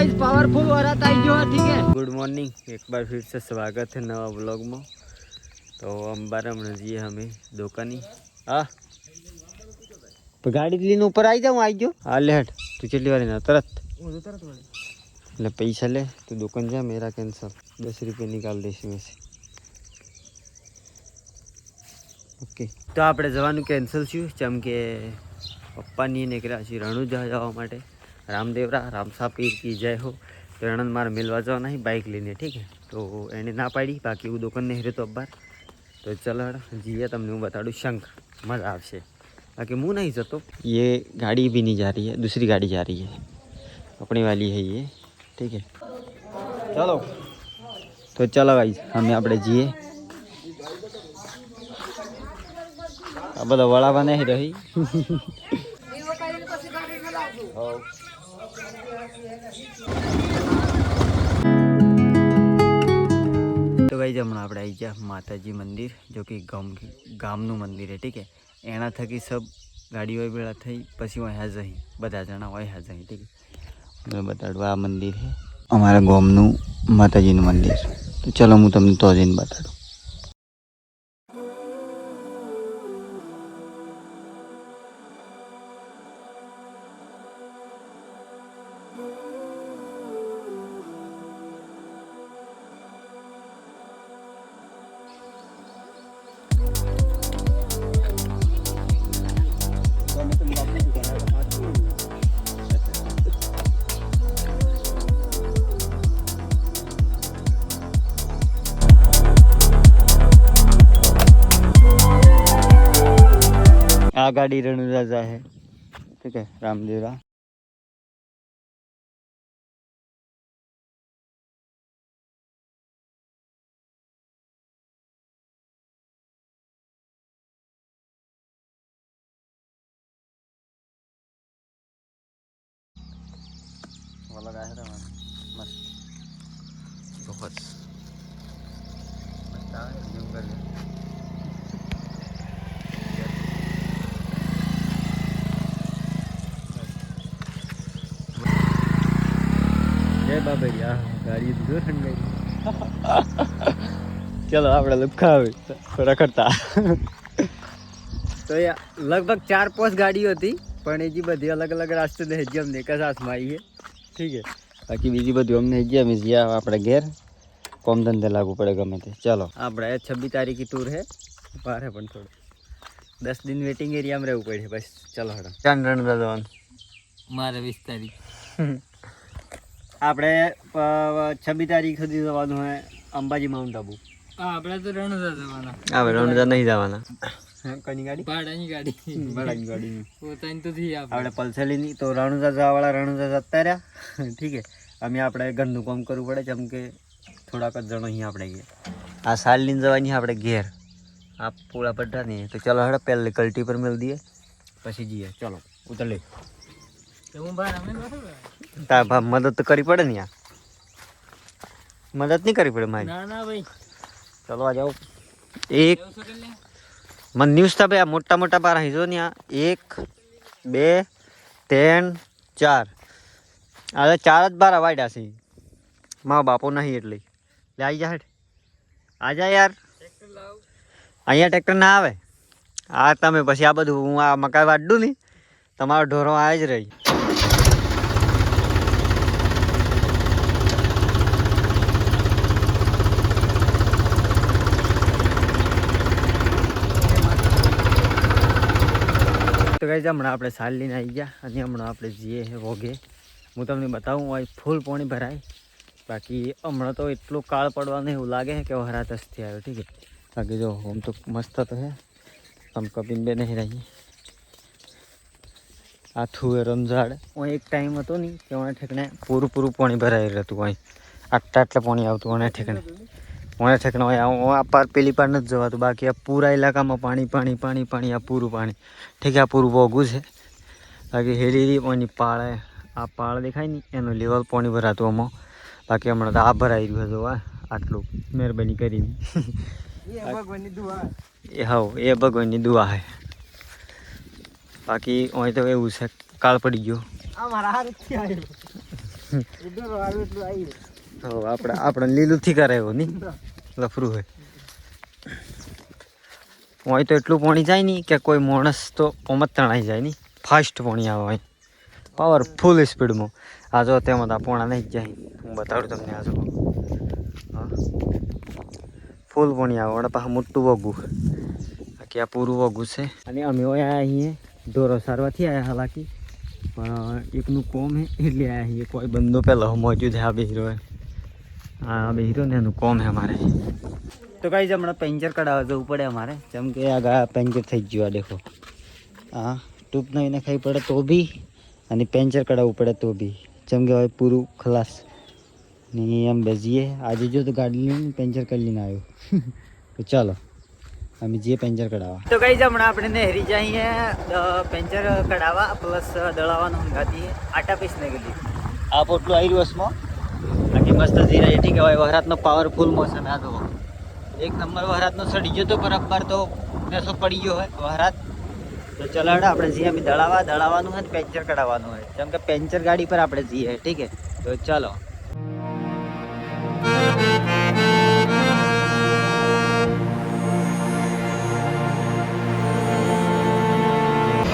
ગાઈस powerful વરસાદ આવી ગયો હતી કે ગુડ મોર્નિંગ એક બાર ફિર સે સ્વાગત હે નવા વ્લોગમાં. તો અંબારા હમણાં જઈએ અમે દોકાની. હા? ગાડી લઈને ઉપર આવી જાઉં આવી ગયો. હા લે હટ. તું કેટલી વાર ના તરત? એટલે પૈસા લે તું દુકાન જા મેરા કેન્સર દસ રૂપિયા નિકાલ દઈશું મેં. ઓકે. તો આપણે જવાનું કેન્સલ થયું જેમ કે પપ્પાની નીકળ્યા છીએ રણુજા જવા માટે. રામદેવરા રામસા પીર કી જય હો તો રણન મારે મિલવા જવા નહીં બાઇક લઈને ઠીક હે તો એને ના પાડી બાકી હું દુકાન નહીં રહેતો અબ્બાર તો ચલો હેડો જીએ તમને હું બતાડું શંખ મજા આવશે बाकी मुँह नहीं जतो ये गाड़ी भी नहीं जा रही है दूसरी गाड़ी जा रही है अपनी वाली है ये ठीक है चलो तो चलो भाई हमें આપણે જઈએ આ બધા વળાવા નહીં રહી તો હમણાં આપણે આવી ગયા માતાજી મંદિર, જો કે ગામ ગામનું મંદિર છે, ઠીક છે. એના થકી સબ ગાડીઓ ભેળા થઈ, પછી વહ્યા જઈ, બધા જણા વહ્યા જઈ, ઠીક છે. બતાડું આ મંદિર છે. અમારા ગામનું માતાજીનું મંદિર તો ચલો હું તમને તો જઈને બતાડું. આ ગાડી રણુરાજા है ठीक है रामदेवरा वो लगा है ना मस्त बहुत જય બાબરિયા ગાડી દૂર ચલો આપણે લુખા રખડતા તો લગભગ ચાર પાંચ ગાડીઓ હતી પણ એજી બધી અલગ અલગ રાસ્તે ને હેજી અમને એક હાથમાં આવી ઠીક છે. બાકી બીજી બધું અમને ગયા અમે જ્યાં આપણે ઘેર. કોમ ધંધે લાગુ પડે ગમે તે. ચાલો. આપણે છવ્વીસ તારીખી ટૂર હે. પણ થોડું. દસ દિન વેટિંગ એરિયામાં રહેવું પડે. બસ ચલો હડો. ચાંદ રણ જવાનું મારે વીસ તારીખ. આપણે છવ્વીસ તારીખ સુધી જવાનું હોય અંબાજી માઉન્ટ આબુ. આપણે તો રણુજા જવાના. આપણે રણુજા નહીં જવાના. કની ગાડી? ભાડાની ગાડી. ભાડાની ગાડી પોતાની તો થી આપણે. આપણે તો રણુજા જવાવાળા રણુજા જતા રહ્યા. ઠીક છે. અમે આપણે ઘરનું કામ કરવું પડે જેમ કે થોડાક જ જણો અહીં આપણે ગયા. આ સાલ લઈને જવાની આપણે ઘેર. આ પૂળા પટ્ટા નહીં. તો ચાલો હડે પહેલે કલ્ટી પર મેળ દઈએ. પછી જઈએ. ચાલો ઉતર લે. તો હું ભાઈ અમે તાર ભા મદદ તો કરવી પડે ને યાર. મદદ નહીં કરવી પડે મારી. ના ના ભાઈ. ચલો આ જાઓ. એક. મને ન્યૂઝ તા ભાઈ આ મોટા મોટા બાર હિજો ને આ. એક બે ત્રણ ચાર. આજે ચાર જ બાર વાડ્યા છે. મારા બાપો નહીં એટલે. લે આવી જા હેઠ આ જા યાર. અહીંયા ટ્રેક્ટર ના આવે. આ તમે પછી આ બધું હું આ મકાઈ વાડું ને તમારો ઢોરો આવે જ રહી. તો કઈ હમણાં આપણે સાલ લઈને આવી ગયા અને હમણાં આપણે જઈએ વોગે. હું તમને બતાવું હોય ફૂલ પાણી ભરાય. બાકી હમણાં તો એટલું કાળ પડવાનું એવું લાગે છે કે હરાતસથી આવ્યો, ઠીક છે. બાકી જો, આમ તો મસ્ત તો છે. આમ કપિન બે નહીં રહી. આ થુએ રમઝાડ. હું એક ટાઈમ હતો નહીં કે ઠેકણે પૂરું પૂરું પાણી ભરાયેલું હતું અહીં. આટલા આટલા પાણી આવતું અને ઠેકણે. મને ઠેકણે હોય આ આ પાર પેલી પાર નથી જવાતું. બાકી આ પૂરા ઇલાકામાં પાણી પાણી પાણી પાણી આ પૂરું પાણી. ઠીક આ પૂરું ભોગું છે. બાકી હેરી પાણી પાળે. આ પાળ દેખાય ને એનું લેવલ પાણી ભરાતું આમાં. બાકી હમણાં તો આ ભરાઈ રહ્યું હતું આ આટલું મહેરબાની કરી એ હવ એ ભગવાનની દુઆ હે. બાકી અહીં તો એવું છે કાળ પડી ગયો. આપણે આપણે લીલું થી કરાયો નહીં? લફરું હોય હોય તો એટલું પોણી જાય નહીં કે કોઈ માણસ તો ઓમ જ તણાઈ જાય નહીં. ફાસ્ટ પોણી આવે હોય. પાવરફુલ સ્પીડમાં આ જો તેમાં આ પોણા નહીં જાય. હું બતાડું તમને આ જો. ફૂલ પોણી આવે. વડા પાસે મોટું વગું. બાકી આ પૂરું વગું છે. અને અમે હોય અહીંયા ઢોરો સારવાથી આવ્યા હાલાકી. પણ એકનું કોમ હે એટલે આવ્યા છીએ. કોઈ બંદો પહેલાં મોજું જ આ બે હીરો હા બે હીરો એનું કોમ હે અમારે. તો કઈ જ હમણાં પેન્ચર કઢાવવા જવું પડે અમારે. જેમ કે આ ગા પેન્ચર થઈ ગયું, આ દેખો. હા ટૂપ નહીં ખાઈ પડે તો બી, અને પેન્ચર કઢાવવું પડે તો બી. જેમ કે હવે પૂરું ખલાસ. ને એમ બેસીએ. આજે જો તો ગાડી લઈને પેન્ચર કરી લઈને આવ્યો. તો ચાલો, અમે જઈએ પેન્ચર કઢાવવા. તો કઈ જ હમણાં આપણે નહેરી જઈએ. પેન્ચર કઢાવવા પ્લસ દળાવવાનું ગાતી આટા પીસ ને ગયેલી આ પોટલું આવી રહ્યું હસમાં બાકી મસ્ત ધીરા ઠીક કહેવાય વહરાતનો પાવરફુલ મોસમ આ તો એક નંબર વહરાતનો સડી ગયો તો બરાબર તો નસો પડી ગયો હોય. વહરાત તો ચલાડ આપણે જઈએ. અમે દળાવા દળાવવાનું હોય ને પેન્ચર કઢાવવાનું હોય. જેમ કે પેન્ચર ગાડી પર આપણે જઈએ. ઠીક છે? તો ચાલો.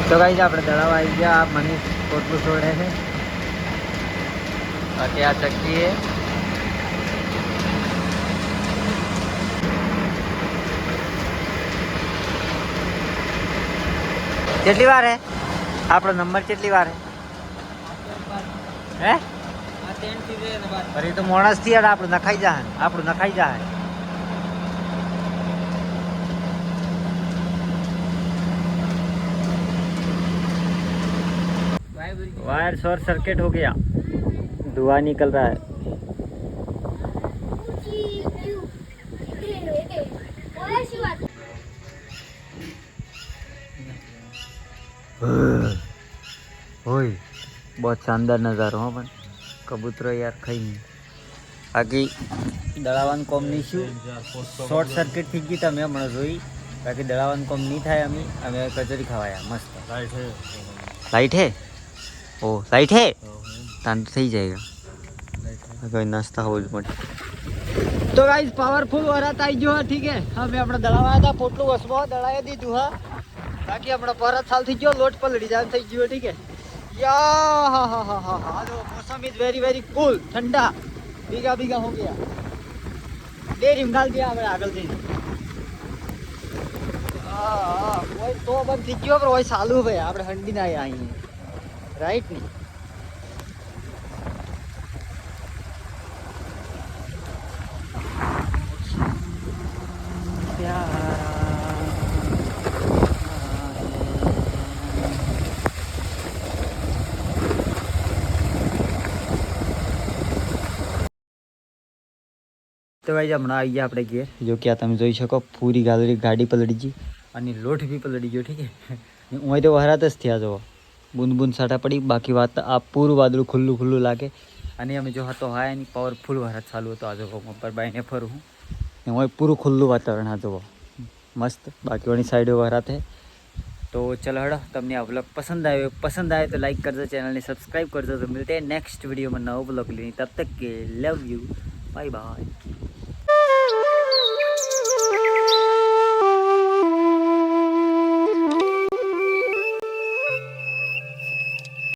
તો ગાઈ આપણે દળાવા આવી ગયા. મનીષ પોટલું છોડે છે. બાકી આ ચક્કી કેટલી વાર હે આપણો નંબર કેટલી વાર હે હે આ ટેન્ટ થી જાય ને બાર પર એ તો માણસ થી યાર આપણું નખાઈ જાય આપણું નખાઈ જાય ભાઈ બરી वायर शॉर्ट सर्किट हो गया धुआं निकल रहा है હોય બહુ શાનદાર નજારો હા પણ. કબૂતરો યાર ખાઈ બાકી દળાવાન કોમની શું? શોર્ટ સર્કિટ થઈ ગઈ તમે હમણાં જોઈ. બાકી દળાવાન કોમ નહીં થાય અમે અમે કચોરી ખવાયા, મસ્ત. લાઈટ હે? ઓ લાઈટ હે? તાન થઈ જાય. કોઈ નાસ્તા હોવું જ પડે. તો ગાઈઝ પાવરફુલ વરાત આવી ગયો ઠીક હે? અમે આપણે દળાવા હતા, પોટલું વસવા, દળાવી દીધું, હા. બાકી આપણે પરત સાલ થઈ ગયો લોટ પલળી જાય થઈ ગયો ઠીક હે યા હા હા હા હા હા જો મોસમ ઇઝ વેરી વેરી કુલ ઠંડા ભીગા ભીગા હો ગયા ડેરી ગાલ દિયા આપણે આગળ જઈને હા હા કોઈ તો બંધ થઈ ગયો પણ કોઈ ચાલુ ભાઈ આપણે હંડી ના આયા અહીંયા રાઈટ ને તો ભાઈ હમણાં આવી ગયા આપણે ઘેર. જો કે આ તમે જોઈ શકો, પૂરી ગાલરી ગાડી પલડી ગઈ અને લોટ બી પલડી ગયો, ઠીક છે? હું તો વહરાત જ થયા જો બૂંદ બૂંદ સાટા પડી, બાકી વાત આ પૂરું વાદળું ખુલ્લું ખુલ્લું લાગે. અને અમે જો હતો હા એની પાવરફુલ વહરાત ચાલુ હતો આજે હું પર બાઈને ફરું ને હું પૂરું ખુલ્લું વાતાવરણ આ જોવો. મસ્ત બાકીઓની સાઈડો વહરાત હે તો ચલો હડો, તમને આ વ્લોગ પસંદ આવ્યો પસંદ આવ્યો તો લાઈક કરજો ચેનલને સબસ્ક્રાઈબ કરજો, તો મિલતે નેક્સ્ટ વિડીયોમાં નવો વ્લોગ લઈને. તબ તક કે લવ યુ બાય બાય